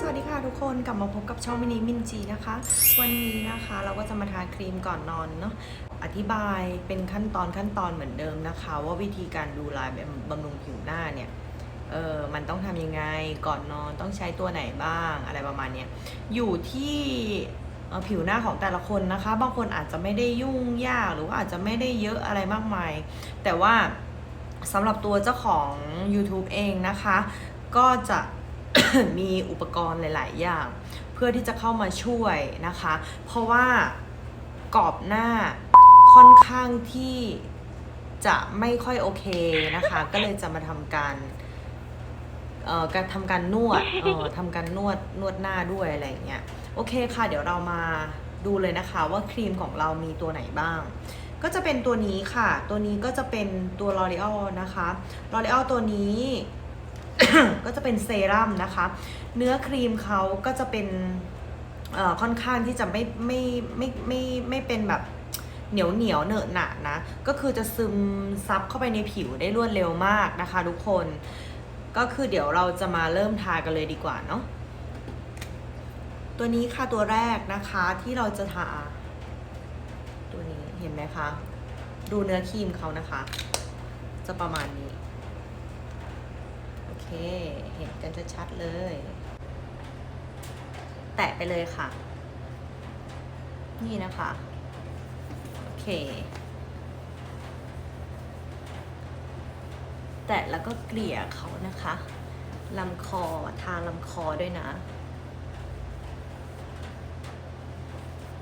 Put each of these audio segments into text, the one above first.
สวัสดีค่ะทุกคนกลับมาพบกับช่องมินิมินจีนะคะ วันนี้นะคะเราก็จะมาทาครีมก่อนนอนเนาะอธิบายเป็นขั้นตอนขั้นตอนเหมือนเดิมนะคะ ว่าวิธีการดูแลบบำรุงผิวหน้าเนี่ยเออมันต้องทำยังไงก่อนนอนต้องใช้ตัวไหนบ้างอะไรประมาณเนี้ยอยู่ที่ผิวหน้าของแต่ละคนนะคะ บางคนอาจจะไม่ได้ยุ่งยากหรือว่าอาจจะไม่ได้เยอะอะไรมากมาย แต่ว่าสำหรับตัวเจ้าของ YouTube เองนะคะ ก็จะ มีอุปกรณ์หลาย ๆ อย่าง เพื่อที่จะเข้ามาช่วยนะคะ เพราะว่ากรอบหน้าค่อนข้างที่จะไม่ค่อยโอเคนะคะ ก็เลยจะมาทำการเอ่อการทำการนวดเอ่อทำการนวดนวดหน้าด้วยอะไรอย่างเงี้ยโอเคค่ะ เดี๋ยวเรามาดูเลยนะคะว่าครีมของเรามีตัวไหนบ้าง ก็จะเป็นตัวนี้ค่ะ ตัวนี้ก็จะเป็นตัว L'Oreal นะคะ L'Oreal ตัวนี้ ก็จะเป็นเซรั่มนะคะ เนื้อครีมเขาก็จะเป็นค่อนข้างที่จะไม่ไม่ไม่ไม่ไม่เป็นแบบเหนียวเหนียวเหนอะหนะนะ ก็คือจะซึมซับเข้าไปในผิวได้รวดเร็วมากนะคะทุกคน ก็คือเดี๋ยวเราจะมาเริ่มทากันเลยดีกว่าเนาะ ตัวนี้ค่ะตัวแรกนะคะที่เราจะทา ตัวนี้เห็นไหมคะ ดูเนื้อครีมเขานะคะ จะประมาณนี้ เค เห็นกันชัดๆเลย แตะไปเลยค่ะ นี่นะคะ โอเค แตะแล้วก็เกลี่ยเขานะคะลำคอทาลำคอด้วยนะ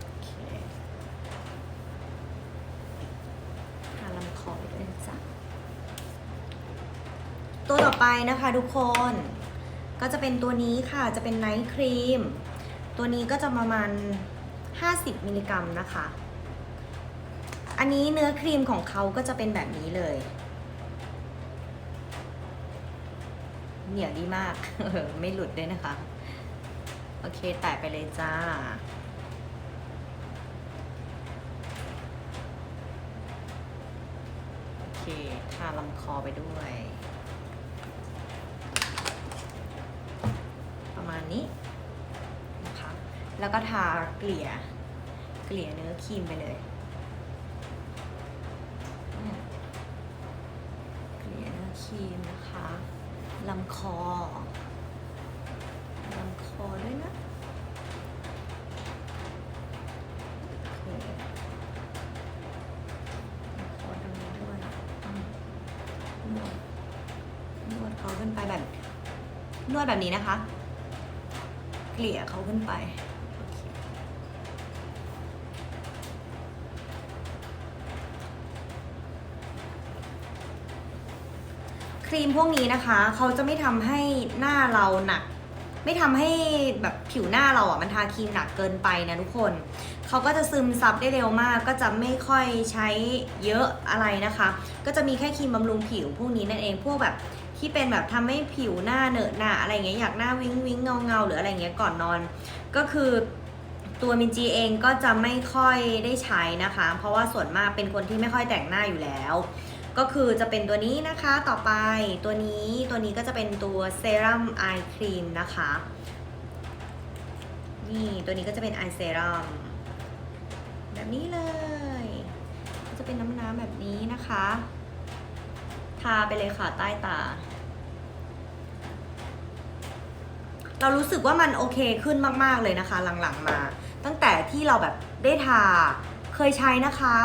โอเค ทาลำคอไปด้วยนะจ้ะ ตัวต่อไป นะคะทุกคน ก็จะเป็นตัวนี้ค่ะจะเป็นไนท์ครีม ตัวนี้ก็จะประมาณ 50 มิลลิกรัมนะคะ อันนี้เนื้อครีมของเขาก็จะเป็นแบบนี้เลย เหนียวดีมาก ไม่หลุดด้วยนะคะ โอเคแตะไปเลยจ้าโอเคทาลำคอไปด้วย ประมาณนี้นะคะ แล้วก็ทาเกลี่ย เกลี่ยเนื้อครีมไปเลยเกลี่ยเนื้อครีมนะคะลำคอลำคอด้วยนะคอตรงนี้ด้วยนวดนวดเขาขึ้นไปแบบนวดแบบนี้นะคะ เกลี่ยเขาขึ้นไป ครีมพวกนี้นะคะ เขาจะไม่ทำให้หน้าเราหนัก ไม่ทำให้แบบผิวหน้าเราอะมันทาครีมหนักเกินไปนะทุกคน เขาก็จะซึมซับได้เร็วมาก ก็จะไม่ค่อยใช้เยอะอะไรนะคะ ก็จะมีแค่ครีมบำรุงผิวพวกนี้นั่นเอง พวกแบบที่เป็นแบบทำให้ผิวหน้าเหนอะหนะอะไรเงี้ย อยากหน้าวิ้งวิ้งเงาเงาหรืออะไรเงี้ยก่อนนอน ก็คือตัวมินจีเองก็จะไม่ค่อยได้ใช้นะคะ เพราะว่าส่วนมากเป็นคนที่ไม่ค่อยแต่งหน้าอยู่แล้ว ก็คือจะเป็นตัวนี้นะคะต่อไปตัวนี้ตัวนี้ก็จะเป็นตัวเซรั่มไอครีมนะคะ นี่ตัวนี้ก็จะเป็นไอเซรั่มแบบนี้เลย ก็จะเป็นน้ำน้ำๆแบบนี้นะคะ ทาไปเลยค่ะใต้ตา เรารู้สึกว่ามันโอเคขึ้นมาก ๆ เลยนะคะ หลังๆมา ตั้งแต่ที่เราแบบได้ทาเคยใช้นะคะ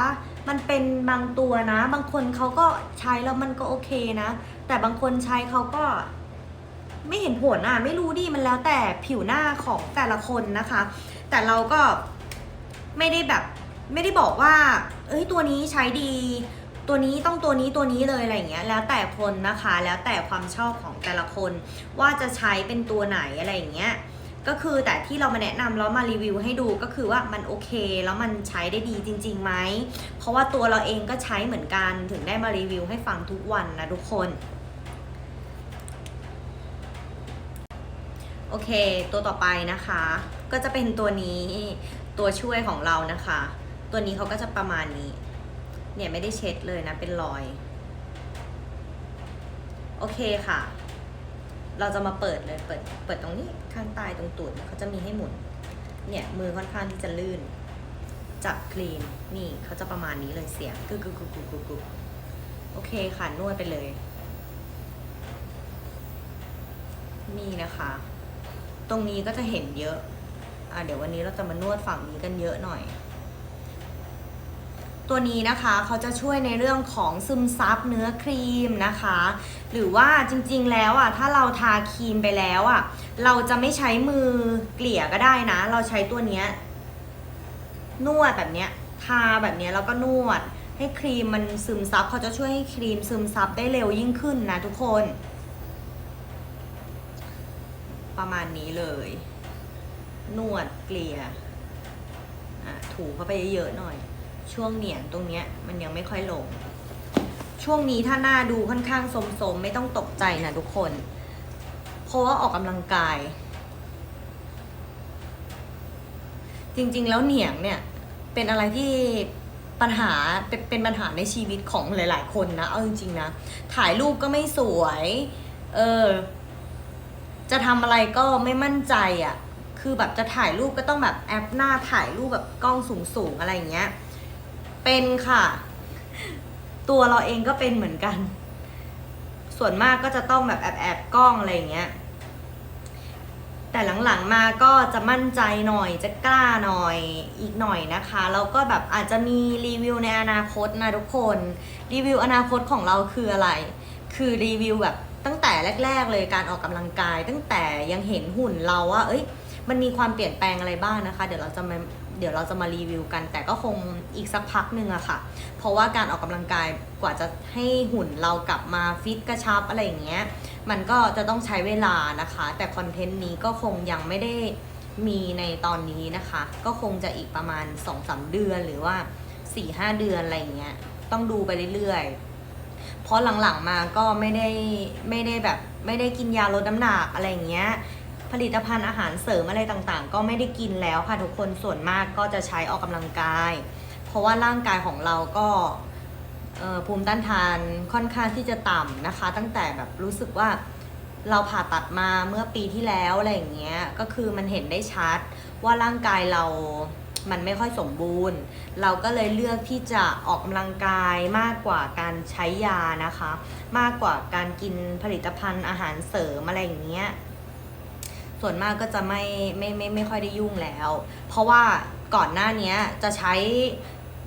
มันเป็นบางตัวนะ บางคนเขาก็ใช้แล้วมันก็โอเคนะ แต่บางคนใช้เขาก็ ไม่เห็นผลอะ ไม่รู้ดิมันแล้วแต่ผิวหน้าของแต่ละคนนะคะ แต่เราก็ไม่ได้แบบ ไม่ได้บอกว่า เอ้ยตัวนี้ใช้ดี ตัวนี้ต้องตัวนี้ตัวนี้เลยอะไรอย่างเงี้ย แล้วแต่คนนะคะ แล้วแต่ความชอบของแต่ละคน ว่าจะใช้เป็นตัวไหนอะไรอย่างเงี้ย ก็คือแต่ที่เรามาแนะนำแล้วมารีวิวให้ดูก็คือว่ามันโอเค แล้วมันใช้ได้ดีจริงๆไหม เพราะว่าตัวเราเองก็ใช้เหมือนกันถึงได้มารีวิวให้ฟังทุกวันนะทุกคน โอเค ตัวต่อไปนะคะ ก็จะเป็นตัวนี้ตัวช่วยของเรานะคะ ตัวนี้เขาก็จะประมาณนี้ เนี่ยไม่ได้เช็ดเลยนะเป็นรอย โอเคค่ะ เราจะมาเปิดเลย เปิด เปิดตรงนี้ข้างใต้ตรงตูดเขาจะมีให้หมุน เนี่ยมือค่อนข้างที่จะลื่น จับคลีน นี่เขาจะประมาณนี้เลยเสียงกึกกึกกึกกึกกึกกึกโอเคค่ะนวดไปเลย นี่นะคะ ตรงนี้ก็จะเห็นเยอะ อะเดี๋ยววันนี้เราจะมานวดฝั่งนี้กันเยอะหน่อย ตัวนี้นะคะเขาจะช่วยในเรื่องของซึมซับเนื้อครีมนะคะ หรือว่าจริงๆแล้วอะถ้าเราทาครีมไปแล้วอะเราจะไม่ใช้มือเกลี่ยก็ได้นะ เราใช้ตัวเนี้ยนวดแบบเนี้ยทาแบบเนี้ยแล้วก็นวด ให้ครีมมันซึมซับเขาจะช่วยให้ครีมซึมซับได้เร็วยิ่งขึ้นนะทุกคน ประมาณนี้เลย นวดเกลี่ยถูเข้าไปเยอะๆหน่อย ช่วงเหนียงตรงเนี้ยมันยังไม่ค่อยลง ช่วงนี้ถ้าหน้าดูค่อนข้างสมๆ ไม่ต้องตกใจนะทุกคน เพราะว่าออกกำลังกาย จริงๆแล้วเหนียงเนี่ย เป็นอะไรที่ปัญหาเป็นเป็นปัญหาในชีวิตของหลาย ๆ คนนะเอาจริงๆนะ ถ่ายรูปก็ไม่สวย เออ จะทำอะไรก็ไม่มั่นใจอะ่ะ คือแบบจะถ่ายรูปก็ต้องแบบแอปหน้าถ่ายรูปแบบกล้องสูง ๆ อะไรอย่างเงี้ย เป็นค่ะ ตัวเราเองก็เป็นเหมือนกัน ส่วนมากก็จะต้องแบบแอบแอบกล้องอะไรอย่างเงี้ย แต่หลังๆมาก็จะมั่นใจหน่อยจะกล้าหน่อยอีกหน่อยนะคะแล้วก็แบบอาจจะมีรีวิวในอนาคตนะทุกคน รีวิวอนาคตของเราคืออะไร คือรีวิวแบบตั้งแต่แรก ๆ เลยการออกกำลังกาย ตั้งแต่ยังเห็นหุ่นเราว่า เอ้ย มันมีความเปลี่ยนแปลงอะไรบ้างนะคะ เดี๋ยวเราจะมาเดี๋ยวเราจะมารีวิวกัน แต่ก็คงอีกสักพักหนึ่งอะค่ะ เพราะว่าการออกกำลังกายกว่าจะให้หุ่นเรากลับมาฟิตกระชับอะไรอย่างเงี้ยมันก็จะต้องใช้เวลานะคะ แต่คอนเทนต์นี้ก็คงยังไม่ได้มีในตอนนี้นะคะ ก็คงจะอีกประมาณ2-3เดือนหรือว่า4-5เดือนอะไรอย่างเงี้ยต้องดูไปเรื่อยๆ เพราะหลังๆมาก็ไม่ได้ไม่ได้แบบไม่ได้กินยาลดน้ำหนักอะไรอย่างเงี้ย ผลิตภัณฑ์อาหารเสริมอะไรต่างๆ ก็ไม่ได้กินแล้วค่ะทุกคนส่วนมากก็จะใช้ออกกำลังกาย เพราะว่าร่างกายของเราก็ภูมิต้านทานค่อนข้างที่จะต่ำนะคะ ตั้งแต่แบบรู้สึกว่าเราผ่าตัดมาเมื่อปีที่แล้วอะไรอย่างเงี้ยก็คือมันเห็นได้ชัดว่าร่างกายเรามันไม่ค่อยสมบูรณ์ เราก็เลยเลือกที่จะออกกำลังกายมากกว่าการใช้ยานะคะ มากกว่าการกินผลิตภัณฑ์อาหารเสริมอะไรอย่างเงี้ย ส่วนมากก็จะไม่ไม่ไม่ไม่ค่อยได้ยุ่งแล้ว เพราะว่าก่อนหน้าเนี้ยจะใช้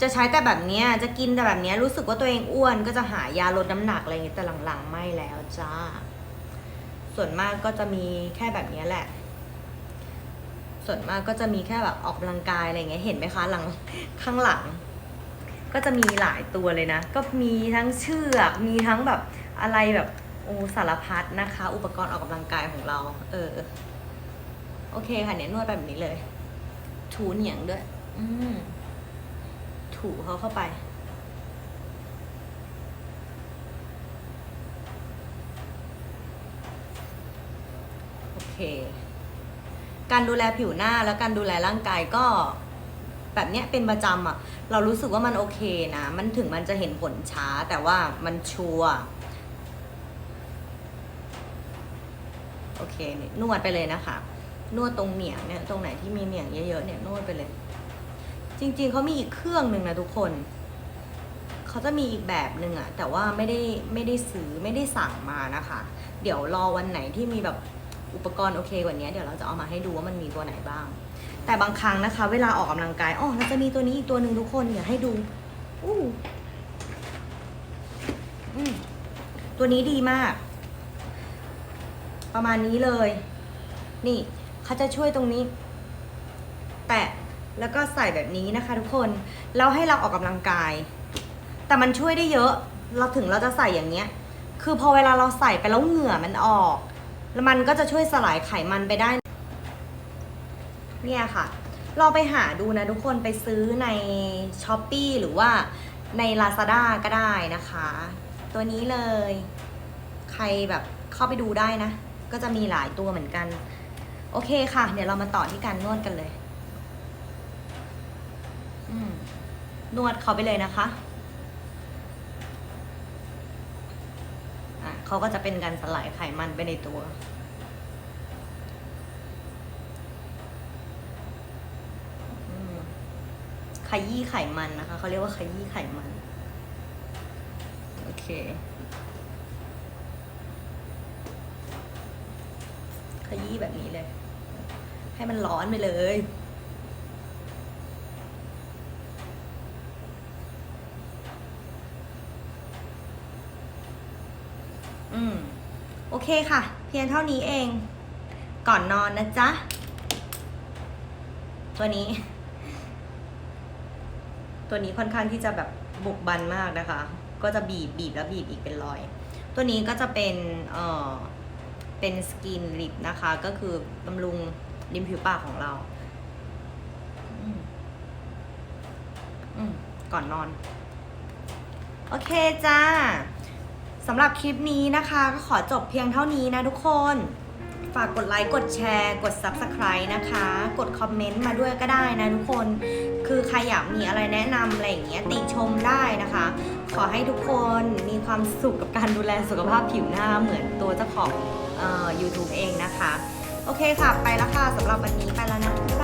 จะใช้แต่แบบเนี้ยจะกินแต่แบบเนี้ยรู้สึกว่าตัวเองอ้วนก็จะหายาลดน้ำหนักอะไรอย่างเงี้ยแต่หลังๆไม่แล้วจ้า ส่วนมากก็จะมีแค่แบบเนี้ยแหละ ส่วนมากก็จะมีแค่แบบออกกำลังกายอะไรอย่างเงี้ยเห็นไหมคะหลังข้างหลัง ก็จะมีหลายตัวเลยนะ ก็มีทั้งเชือกมีทั้งแบบอะไรแบบโอ้สารพัดนะคะ อุปกรณ์ออกกำลังกายของเรา เออ โอเคค่ะเนี่ยนวดแบบนี้เลย ถูเหนียงด้วย อืมถูเขาเข้าไป โอเค การดูแลผิวหน้าแล้วการดูแลร่างกายก็แบบเนี้ยเป็นประจำอะเรารู้สึกว่ามันโอเคนะ มันถึงมันจะเห็นผลช้าแต่ว่ามันชัวร์โอเคเนี่ยนวดไปเลยนะคะ นวดตรงเหนียงเนี่ยตรงไหนที่มีเหนียงเยอะๆเนี่ยนวดไปเลย จริง ๆเขามีอีกเครื่องหนึ่งนะทุกคนเขาจะมีอีกแบบหนึ่งอะแต่ว่าไม่ได้ไม่ได้ซื้อไม่ได้สั่งมานะคะ เดี๋ยวรอวันไหนที่มีแบบอุปกรณ์โอเคกว่านี้เดี๋ยวเราจะเอามาให้ดูว่ามันมีตัวไหนบ้าง แต่บางครั้งนะคะ เวลาออกกำลังกายอ๋อเราจะมีตัวนี้อีกตัวหนึ่งทุกคนเดี๋ยวให้ดูอู้ตัวนี้ดีมาก ประมาณนี้เลย นี่ เขาจะช่วยตรงนี้ แตะแล้วก็ใส่แบบนี้นะคะ ทุกคนแล้วให้เราออกกำลังกาย แต่มันช่วยได้เยอะ เราถึงเราจะใส่อย่างเงี้ย คือพอเวลาเราใส่ไปแล้วเหงื่อมันออก แล้วมันก็จะช่วยสลายไขมันไปได้ เนี่ยค่ะลองไปหาดูนะทุกคนไปซื้อใน s h อ p e e หรือว่าใน Lazada ก็ได้นะคะ ตัวนี้เลย ใครแบบเข้าไปดูได้นะ ก็จะมีหลายตัวเหมือนกัน โอเคค่ะ เดี๋ยวเรามาต่อที่การนวดกันเลยนวดเขาไปเลยนะคะะเขาก็จะเป็นการสลายไขมันไปในตัว ขยี้ไขมันนะคะ เขาเรียกว่าขยี้ไขมัน โอเค ขยี้แบบนี้เลย ให้มันร้อนไปเลย อืม โอเคค่ะ เพียงเท่านี้เอง ก่อนนอนนะจ๊ะ ตัวนี้ ตัวนี้ค่อนข้างที่จะแบบบุกบันมากนะคะ ก็จะบีบบีบแล้วบีบอีกเป็นรอย ตัวนี้ก็จะเป็น เอ่อเป็นสกินลิปนะคะ ก็คือบำรุง ริมผิวปากของเราก่อนนอน โอเคจ้าสำหรับคลิปนี้นะคะ ก็ขอจบเพียงเท่านี้นะทุกคน ฝากกดไลค์ กดแชร์ กด Subscribe นะคะ กดคอมเมนต์มาด้วยก็ได้นะทุกคน คือใครอยากมีอะไรแนะนำอะไรอย่างเงี้ยติชมได้นะคะ ขอให้ทุกคนมีความสุขกับการดูแลสุขภาพผิวหน้าเหมือนตัวเจ้าของเอ่อ YouTube เองนะคะ โอเคค่ะ ไปแล้วค่ะสำหรับวันนี้ไปแล้วนะบ๊ายบาย